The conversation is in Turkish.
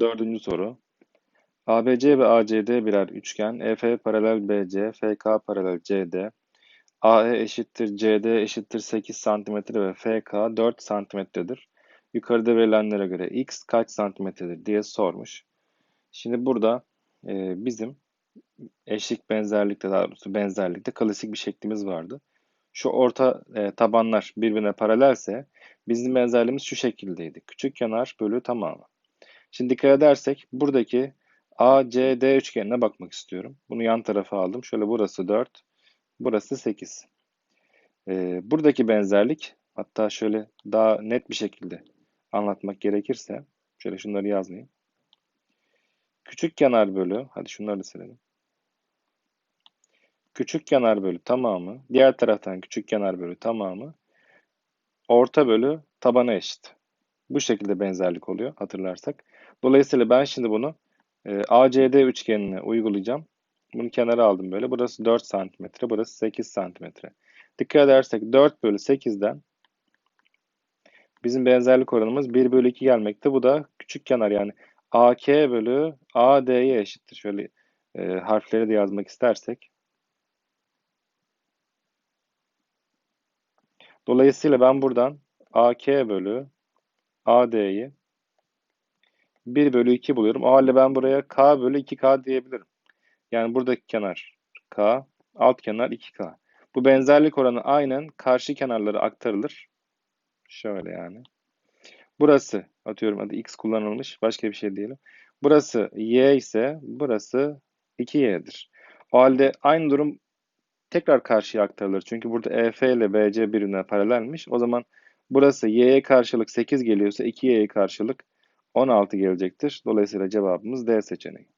Dördüncü soru. ABC ve ACD birer üçgen. EF paralel BC, FK paralel CD. AE eşittir CD eşittir 8 cm ve FK 4 santimetredir. Yukarıda verilenlere göre X kaç santimetredir diye sormuş. Şimdi burada e, bizim eşlik benzerlikte daha doğrusu benzerlikte klasik bir şeklimiz vardı. Şu orta e, tabanlar birbirine paralelse bizim benzerliğimiz şu şekildeydi. Küçük kenar bölü tamamı. Şimdi dikkat edersek buradaki ACD üçgenine bakmak istiyorum. Bunu yan tarafa aldım. Şöyle burası 4, burası 8. Ee, buradaki benzerlik hatta şöyle daha net bir şekilde anlatmak gerekirse şöyle şunları yazmayayım. Küçük kenar bölü, hadi şunları da silelim. Küçük kenar bölü tamamı, diğer taraftan küçük kenar bölü tamamı, orta bölü tabana eşit. Bu şekilde benzerlik oluyor hatırlarsak. Dolayısıyla ben şimdi bunu e, ACD üçgenine uygulayacağım. Bunu kenara aldım böyle. Burası 4 cm, burası 8 cm. Dikkat edersek 4 bölü 8'den bizim benzerlik oranımız 1 bölü 2 gelmekte. Bu da küçük kenar yani AK bölü AD'ye eşittir. Şöyle e, harfleri de yazmak istersek. Dolayısıyla ben buradan AK bölü AD'yi 1 bölü 2 buluyorum. O halde ben buraya K bölü 2K diyebilirim. Yani buradaki kenar K, alt kenar 2K. Bu benzerlik oranı aynen karşı kenarlara aktarılır. Şöyle yani. Burası atıyorum adı X kullanılmış. Başka bir şey diyelim. Burası Y ise burası 2Y'dir. O halde aynı durum tekrar karşıya aktarılır. Çünkü burada EF ile BC birbirine paralelmiş. O zaman burası Y'ye karşılık 8 geliyorsa 2Y'ye karşılık 16 gelecektir. Dolayısıyla cevabımız D seçeneği.